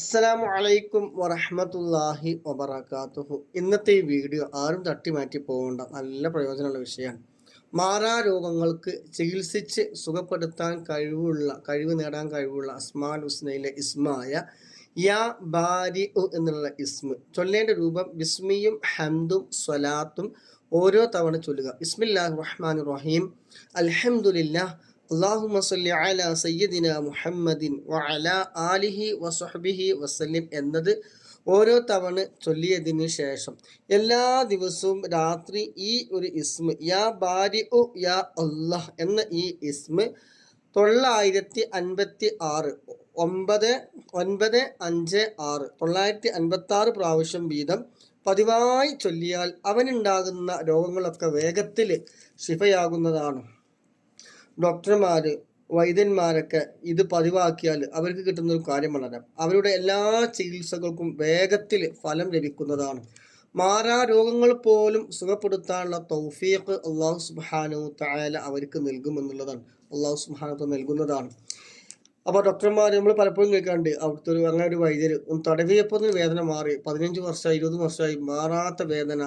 അസ്സലാമു അലൈക്കും വറഹമത്തല്ലാഹി വബർക്കാത്തുഹു ഇന്നത്തെ ഈ വീഡിയോ ആരും തട്ടി മാറ്റി പോകേണ്ട. നല്ല പ്രയോജനമുള്ള വിഷയമാണ്. മാറാ രോഗങ്ങൾക്ക് ചികിത്സിച്ച് സുഖപ്പെടുത്താൻ കഴിവുള്ള കഴിവ് നേടാൻ കഴിവുള്ള അസ്മാൽ ഹുസ്നയിലെ ഇസ്മായ യാ ബാരി എന്നുള്ള ഇസ്മ. ചൊല്ലേണ്ട രൂപം ബിസ്മിയും ഹംദും സ്വലാത്തും ഓരോ തവണ ചൊല്ലുക. ഇസ്മില്ലാഹ് റഹ്മാൻ റഹീം. അൽഹംദുലില്ലാഹ്. അള്ളാഹുമ സയ്യദിന മുഹമ്മദിൻ വഅല ആലിഹി വസുഹബിഹി വസല്ലിം എന്നത് ഓരോ തവണ ചൊല്ലിയതിനു ശേഷം എല്ലാ ദിവസവും രാത്രി ഈ ഒരു ഇസ്മ യാ ബാരി ഉ യാ അള്ളാഹ് എന്ന ഈ ഇസ്മ തൊള്ളായിരത്തി അൻപത്തി ആറ് ഒമ്പത് ഒൻപത് അഞ്ച് ആറ് തൊള്ളായിരത്തി അൻപത്തി ആറ് പ്രാവശ്യം വീതം പതിവായി ചൊല്ലിയാൽ അവനുണ്ടാകുന്ന രോഗങ്ങളൊക്കെ വേഗത്തിൽ ശിഫയാകുന്നതാണ്. ഡോക്ടർമാർ വൈദ്യന്മാരൊക്കെ ഇത് പതിവാക്കിയാൽ അവർക്ക് കിട്ടുന്ന ഒരു കാര്യം വളരെ. അവരുടെ എല്ലാ ചികിത്സകൾക്കും വേഗത്തിൽ ഫലം ലഭിക്കുന്നതാണ്. മാറാ രോഗങ്ങൾ പോലും സുഖപ്പെടുത്താനുള്ള തൗഫീഖ് അള്ളാഹു സുബാനു തായാല അവർക്ക് നൽകുമെന്നുള്ളതാണ്. അള്ളാഹു സുബാനത്ത് നൽകുന്നതാണ്. അപ്പോൾ ഡോക്ടർമാർ നമ്മൾ പലപ്പോഴും കേൾക്കാണ്ട് അവിടുത്തെ ഒരു അങ്ങനെ ഒരു വൈദ്യർ തടവിയപ്പോൾ വേദന മാറി പതിനഞ്ച് വർഷമായി ഇരുപത് വർഷമായി മാറാത്ത വേദന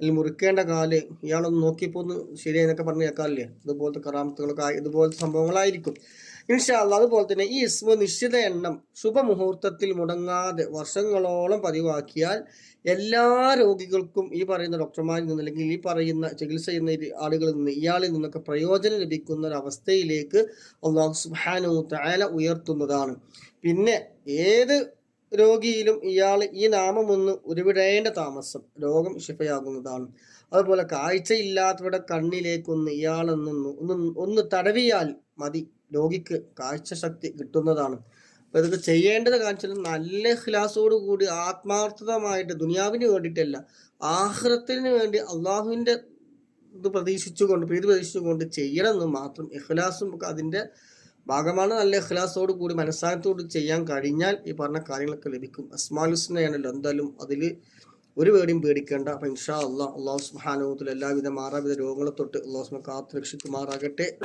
അല്ലെങ്കിൽ മുറിക്കേണ്ട കാൽ ഇയാളൊന്ന് നോക്കിയപ്പോൾ ഒന്ന് ശരിയെന്നൊക്കെ പറഞ്ഞ് കേൾക്കാറില്ലേ? ഇതുപോലത്തെ കറാമത്തുകളൊക്കെ ഇതുപോലത്തെ സംഭവങ്ങളായിരിക്കും. ഇൻഷാല്ല അതുപോലെ തന്നെ ഈ ഇസ്മ നിശ്ചിത എണ്ണം ശുഭമുഹൂർത്തത്തിൽ മുടങ്ങാതെ വർഷങ്ങളോളം പതിവാക്കിയാൽ എല്ലാ രോഗികൾക്കും ഈ പറയുന്ന ഡോക്ടർമാരിൽ നിന്ന് അല്ലെങ്കിൽ ഈ പറയുന്ന ചികിത്സ ചെയ്യുന്ന ആളുകളിൽ നിന്ന് ഇയാളിൽ നിന്നൊക്കെ പ്രയോജനം ലഭിക്കുന്ന ഒരു അവസ്ഥയിലേക്ക് അള്ളാഹു സുബാനു താല ഉയർത്തുന്നതാണ്. പിന്നെ ഏത് രോഗിയിലും ഇയാൾ ഈ നാമമൊന്ന് ഉരുവിടേണ്ട താമസം. രോഗം ശിഫയാകുന്നതാണ്. അതുപോലെ കാഴ്ചയില്ലാത്തവരുടെ കണ്ണിലേക്കൊന്ന് ഇയാളെന്നൊന്ന് ഒന്ന് ഒന്ന് തടവിയാൽ മതി. രോഗിക്ക് കാഴ്ചശക്തി കിട്ടുന്നതാണ്. അപ്പൊ ഇതൊക്കെ ചെയ്യേണ്ടത് കാണിച്ചാൽ നല്ല ഖിലാസോട് കൂടി ആത്മാർത്ഥതമായിട്ട് ദുനിയാവിന് വേണ്ടിയിട്ടല്ല ആഹ്റത്തിന് വേണ്ടി അള്ളാഹുവിന്റെ ഇത് പ്രതീക്ഷിച്ചുകൊണ്ട് പ്രീതി പ്രതീക്ഷിച്ചുകൊണ്ട് ചെയ്യണമെന്ന് മാത്രം ഇഖ്ലാസും അതിന്റെ ഭാഗമാണ് നല്ല ഇഖ്ലാസോട് കൂടി മനസ്സാനത്തോട് ചെയ്യാൻ കഴിഞ്ഞാൽ ഈ പറഞ്ഞ കാര്യങ്ങളൊക്കെ ലഭിക്കും. അസ്മാലുസ്നയാണല്ലോ എന്തായാലും അതിൽ ഒരു പേടിയും പേടിക്കേണ്ട. അപ്പം ഇൻഷാ അള്ളാഹ് അള്ളാഹു സുഹാനുഭവത്തിൽ എല്ലാവിധ മാറാവിധ രോഗങ്ങളെ തൊട്ട് അള്ളാഹു കാത്തു രക്ഷിക്കുമാറാകട്ടെ.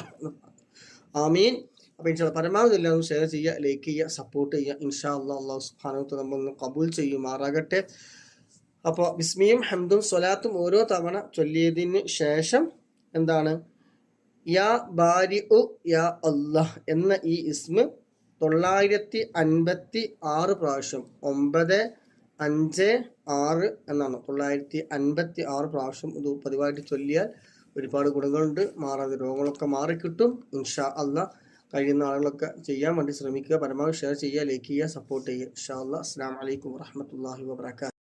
ആമീൻ. അപ്പോൾ ഇൻഷാ പരമാവധി എല്ലാവരും ഷെയർ ചെയ്യുക ലൈക്ക് ചെയ്യുക സപ്പോർട്ട് ചെയ്യുക. ഇൻഷാ അള്ളാഹ് അള്ളാഹു സുഹാനുഭവത്തിൽ നമ്മൾ കബൂൽ ചെയ്യുമാറാകട്ടെ. അപ്പോൾ ബിസ്മിയും ഹംദും സ്വലാത്തും ഓരോ തവണ ചൊല്ലിയതിന് ശേഷം എന്താണ്? യാ ബാരി ഉ യാ അള്ളാഹ് എന്ന ഈ ഇസ്മ തൊള്ളായിരത്തി അൻപത്തി ആറ് പ്രാവശ്യം ഒമ്പത് അഞ്ച് ആറ് എന്നാണ്. തൊള്ളായിരത്തി അൻപത്തി ആറ് പ്രാവശ്യം ഇത് പതിവായിട്ട് ചൊല്ലിയാൽ ഒരുപാട് ഗുണങ്ങളുണ്ട് മാറാതെ രോഗങ്ങളൊക്കെ മാറിക്കിട്ടും. ഇൻഷാ അള്ളാഹ് കഴിയുന്ന ആളുകളൊക്കെ ചെയ്യാൻ വേണ്ടി ശ്രമിക്കുക പരമാവധി ഷെയർ ചെയ്യുക ലൈക്ക് ചെയ്യുക സപ്പോർട്ട് ചെയ്യുക. ഇൻഷാ അള്ളാഹ് അസ്സാം വലൈക്കും വാഹമത്തല്ലാഹി വാബർക്കാത്തു